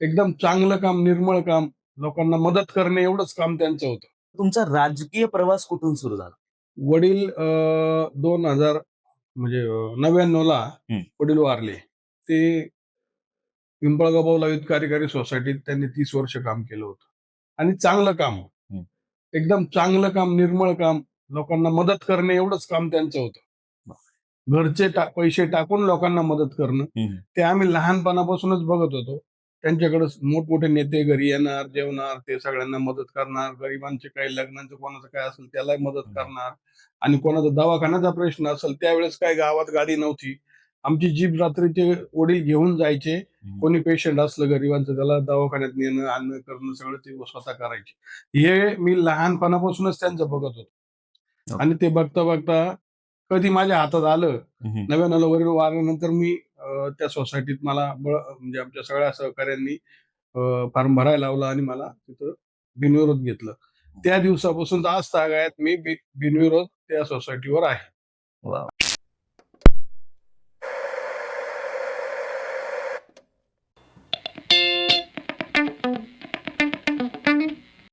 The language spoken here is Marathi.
एकदम चांगलं काम निर्मळ काम लोकांना मदत करणे एवढंच काम त्यांचं होतं. तुमचा राजकीय प्रवास कुठून सुरू झाला? वडील दोन हजार म्हणजे नव्याण्णव ला. वडील वारले. ते पिंपळगाव युथ कार्यकारी सोसायटीत त्यांनी तीस वर्ष काम केलं होतं. आणि चांगलं काम. एकदम चांगलं काम निर्मळ काम लोकांना मदत करणे एवढंच काम त्यांचं होतं. घरचे टा- पैसे टाकून लोकांना मदत करणं. ते आम्ही लहानपणापासूनच बघत होतो. त्यांच्याकडे मोठमोठे नेते घरी येणार जेवणार ते सगळ्यांना मदत करणार गरिबांचे काही लग्नांचं कोणाचं काय असेल त्यालाही मदत करणार. आणि कोणाचा दवाखान्याचा प्रश्न असेल त्यावेळेस काय गावात गाडी नव्हती. आमची जीप रात्रीचे वडील घेऊन जायचे. कोणी पेशंट असलं गरिबांचं त्याला दवाखान्यात नेणं आणणं करणं सगळं ते स्वतः करायचे. हे मी लहानपणापासूनच त्यांचं बघत होतो. आणि ते बघता बघता कधी माझ्या हातात आलं हम्म. नव्याण्णव वरील वारल्यानंतर मी त्या सोसायटीत मला म्हणजे आमच्या सगळ्या सहकाऱ्यांनी फॉर्म भरायला लावला आणि मला तिथं बिनविरोध घेतलं. त्या दिवसापासून आज तागायत मी बि- बिनविरोध त्या सोसायटीवर आहे.